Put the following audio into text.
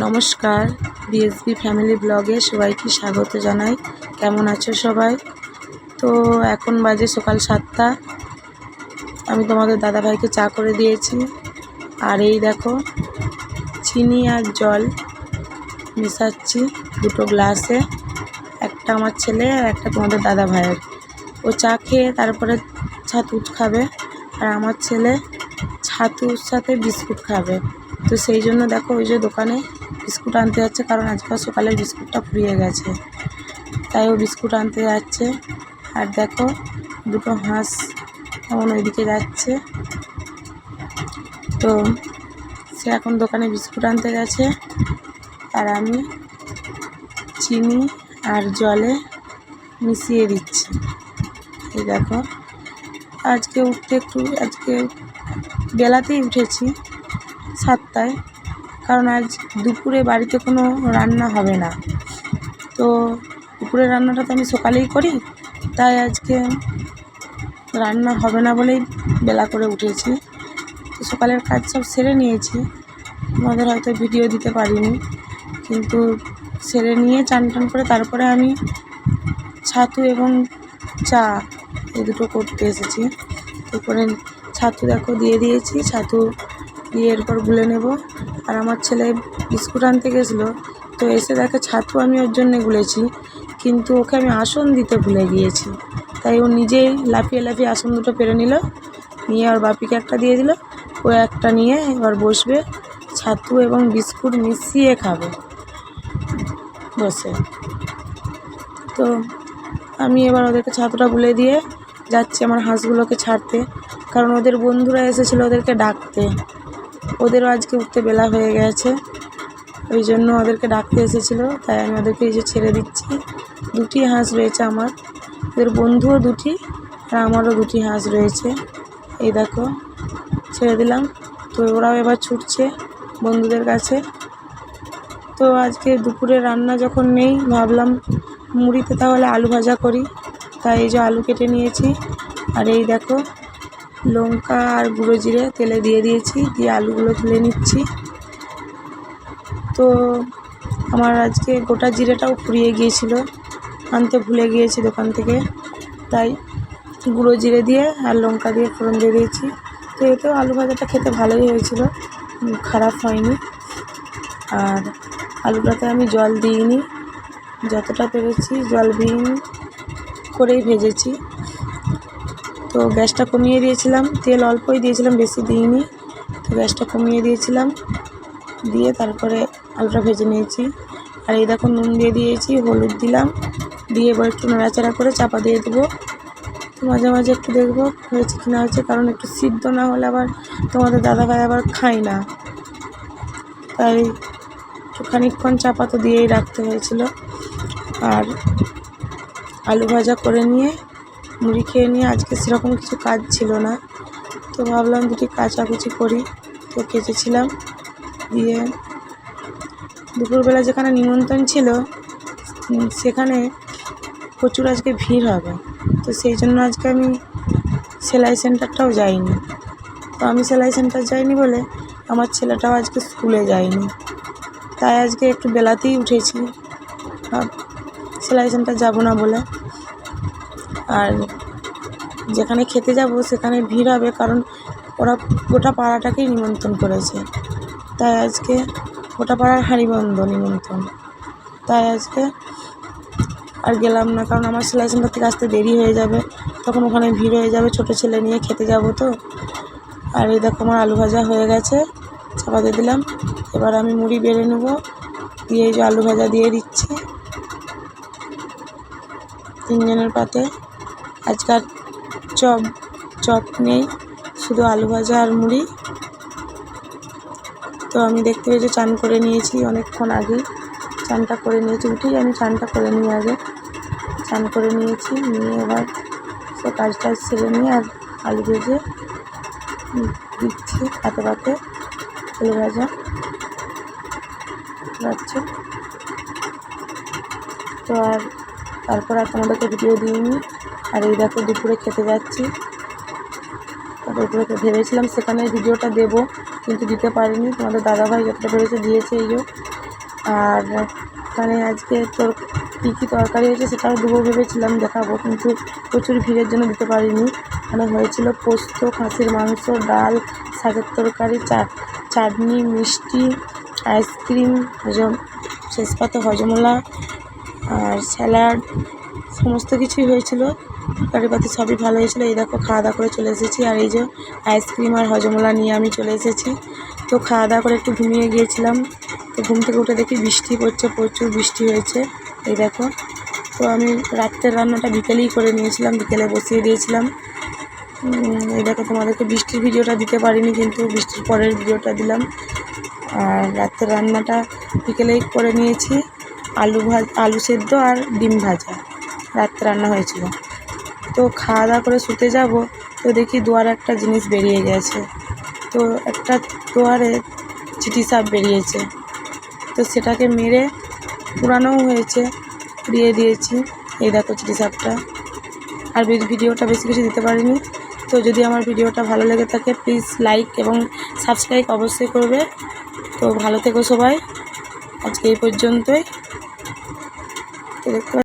নমস্কার BSB family ব্লগে সবাইকে স্বাগত জানাই। কেমন আছো সবাই? তো এখন বাজে সকাল সাতটা। আমি তোমাদের দাদাভাইকে চা করে দিয়েছি। আর এই দেখো, চিনি আর জল মেশাচ্ছি দুটো গ্লাসে, একটা আমার ছেলে আর একটা তোমাদের দাদা ভাইয়ের ও চা খেয়ে তারপরে ছাতু খাবে আর আমার ছেলে ছাতুর সাথে বিস্কুট খাবে। তো সেই জন্য দেখো ওই যে দোকানে বিস্কুট আনতে যাচ্ছে কারণ আজকাল সকালের বিস্কুটটা ফুরিয়ে গেছে। তাই ও বিস্কুট আনতে যাচ্ছে। আর দেখো, দুটো হাঁস এমন ওইদিকে যাচ্ছে। তো সে এখন দোকানে বিস্কুট আনতে গেছে। আর আমি চিনি আর জলে মিশিয়ে দিচ্ছি। এই দেখো, আজকে উঠতে একটু, আজকে বেলাতেই উঠেছি, সাতটায়। কারণ আজ দুপুরে বাড়িতে কোনো রান্না হবে না। তো দুপুরের রান্নাটা তো আমি সকালেই করি, তাই আজকে রান্না হবে না বলেই বেলা করে উঠেছি। তো সকালের কাজ সব সেরে নিয়েছি। তোমাদের হয়তো ভিডিও দিতে পারিনি, কিন্তু সেরে নিয়ে চান টান করে তারপরে আমি ছাতু এবং চা এই দুটো করতে এসেছি। তারপরে ছাতু দেখো দিয়ে দিয়েছি, ছাতু দিয়ে এরপর গুলে নেব। আর আমার ছেলে বিস্কুট আনতে গেছিল, তো এসে দেখে ছাতু আমি ওর জন্যে গুলেছি, কিন্তু ওকে আমি আসন দিতে ভুলে গিয়েছি। তাই ও নিজেই লাফিয়ে লাফিয়ে আসন দুটো পেরে নিল, নিয়ে ওর বাপিকে একটা দিয়ে দিল, ও একটা নিয়ে এবার বসবে, ছাতু এবং বিস্কুট মিশিয়ে খাবে। বসে। তো আমি এবার ওদেরকে ছাতুটা বলে দিয়ে যাচ্ছি আমার হাঁসগুলোকে ছাড়তে, কারণ ওদের বন্ধুরা এসেছিল ওদেরকে ডাকতে। ওদেরও আজকে উঠতে বেলা হয়ে গেছে। ওই জন্য ওদেরকে ডাকতে এসেছিল, তাই আমি ওদেরকে এই যে ছেড়ে দিচ্ছি। দুটি হাঁস রয়েছে আমার। ওদের বন্ধুও দুটি, আর আমারও দুটি হাঁস রয়েছে। এই দেখো, ছেড়ে দিলাম। তো ওরাও এবার ছুটছে বন্ধুদের কাছে। তো আজকে দুপুরে রান্না যখন নেই, ভাবলাম মুড়িতে তাহলে আলু ভাজা করি। তাই এই যে আলু কেটে নিয়েছি। আর এই দেখো লঙ্কা আর গুঁড়ো জিরে তেলে দিয়ে দিয়েছি, দিয়ে আলুগুলো তুলে নিচ্ছি। তো আমার আজকে গোটা জিরেটাও ফুরিয়ে গিয়েছিল, আনতে ভুলে গিয়েছি দোকান থেকে। তাই গুঁড়ো জিরে দিয়ে আর লঙ্কা দিয়ে ফোড়ন দিয়ে দিয়েছি। তো এতেও আলু ভাজাটা খেতে ভালোই হয়েছিল খারাপ হয়নি। আর আলুটাতে আমি জল দিইনি, যতটা পেরেছি জলবিহীন করেই ভেজেছি। তো গ্যাসটা কমিয়ে দিয়েছিলাম। তেল অল্পই দিয়েছিলাম, বেশি দিইনি। তো গ্যাসটা কমিয়ে দিয়েছিলাম। দিয়ে তারপরে আলুটা ভেজে নিয়েছি। আর এই দেখো নুন দিয়ে দিয়েছি, হলুদ দিলাম। দিয়ে এবার একটু নাড়াচাড়া করে চাপা দিয়ে দেবো। মাঝে মাঝে একটু দেখব হয়েছে কি না হয়েছে, কারণ একটু সিদ্ধ না হলে আবার তোমাদের দাদা দাদাভাই আবার খায় না। তাই একটু খানিকক্ষণ চাপা তো দিয়েই রাখতে হয়েছিল। আর আলু ভাজা করে নিয়ে মুড়ি খেয়ে নিয়ে আজকে সেরকম কিছু কাজ ছিল না। তো ভাবলাম দুটি কাচাকুচি করি। তো কেচেছিলাম। দিয়ে দুপুরবেলা যেখানে নিমন্ত্রণ ছিল সেখানে প্রচুর আজকে ভিড় হবে। তো সেই জন্য আজকে আমি সেলাই সেন্টারটাও যাইনি। তো আমি সেলাই সেন্টার যাইনি বলে আমার ছেলেটাও আজকে স্কুলে যায়নি। তাই আজকে একটু বেলাতেই উঠেছি। সেলাই সেন্টার যাব না বলে। আর যেখানে খেতে যাব সেখানে ভিড় হবে, কারণ ওরা গোটা পাড়াটাকেই নিমন্ত্রণ করেছে। তাই আজকে গোটা পাড়ার হাঁড়ি বন্ধ নিমন্ত্রণ। তাই আজকে আর গেলাম না, কারণ আমার সেলাই সেন্টার থেকে আসতে দেরি হয়ে যাবে। তখন ওখানে ভিড় হয়ে যাবে ছোটো ছেলে নিয়ে খেতে যাব তো। আর এই দেখো আমার আলু ভাজা হয়ে গেছে, চাপা দিয়ে দিলাম। এবার আমি মুড়ি বেড়ে নেব, দিয়ে এই যে আলু ভাজা দিয়ে দিচ্ছি। তিনজনের পাতে আজকাল চপ চপ নেই, শুধু আলু ভাজা আর মুড়ি। তো আমি দেখতে পেয়েছি চান করে নিয়েছি অনেকক্ষণ আগেই চানটা করে নিয়েছি, উঠেই আমি চানটা করে নিই আগে। চান করে নিয়েছি, নিয়ে এবার সে কাজ টাজ সেরে নিয়ে আর আলু ভেজে দিচ্ছি পাতে পাতে আলু ভাজা। যাচ্ছে তো আর তারপর আর তোমাদেরকে ভিডিও দিইনি। আর এই দেখো দুপুরে খেতে যাচ্ছি। দুপুরে ভেবেছিলাম সেখানে ভিডিওটা দেবো, কিন্তু দিতে পারিনি। তোমাদের দাদাভাই যতটা পেরেছে দিয়েছে এই আর এখানে আজকে তোর কী কী তরকারি হয়েছে সেটাও দেবো ভেবেছিলাম দেখাবো, কিন্তু প্রচুর ভিড়ের জন্য দিতে পারিনি। মানে হয়েছিল পোস্ত, খাসির মাংস, ডাল, শাকের তরকারি চাটনি, মিষ্টি, আইসক্রিম, হজম শেষ পাতে হজমোলা, আর স্যালাড সমস্ত কিছুই হয়েছিল। তরকারিপাতি সবই ভালো হয়েছিলো। এই দেখো খাওয়া দাওয়া করে চলে এসেছি। আর এই যে আইসক্রিম আর হজমলা নিয়ে আমি চলে এসেছি। তো খাওয়া দাওয়া করে একটু ঘুমিয়ে গিয়েছিলাম। তো ঘুম থেকে উঠে দেখি বৃষ্টি পড়ছে, প্রচুর বৃষ্টি হয়েছে। এই দেখো, তো আমি রাত্রের রান্নাটা বিকেলেই করে নিয়েছিলাম, বিকেলে বসিয়ে দিয়েছিলাম। এই দেখো, তোমাদেরকে বৃষ্টির ভিডিওটা দিতে পারিনি, কিন্তু বৃষ্টির পরের ভিডিওটা দিলাম। আর রাতের রান্নাটা বিকেলেই করে নিয়েছি। আলু ভাজ, আলু সেদ্ধ আর ডিম ভাজা। রাত্রে রান্না হয়েছিল। তো খাওয়া দাওয়া করে শুতে যাব, তো দেখি দুয়ারে একটা জিনিস বেরিয়ে গেছে। তো একটা দুয়ারে চিটি সাপ বেরিয়েছে। তো সেটাকে মেরে পুরানোও হয়েছে, পুড়িয়ে দিয়েছি। এই দেখো চিটি সাপটা। আর ভিডিওটা বেশি কিছু দিতে পারিনি। তো যদি আমার ভিডিওটা ভালো লেগে থাকে প্লিজ লাইক এবং সাবস্ক্রাইব অবশ্যই করবে। তো ভালো থেকো সবাই। আজকে এই পর্যন্তই। তো দেখতে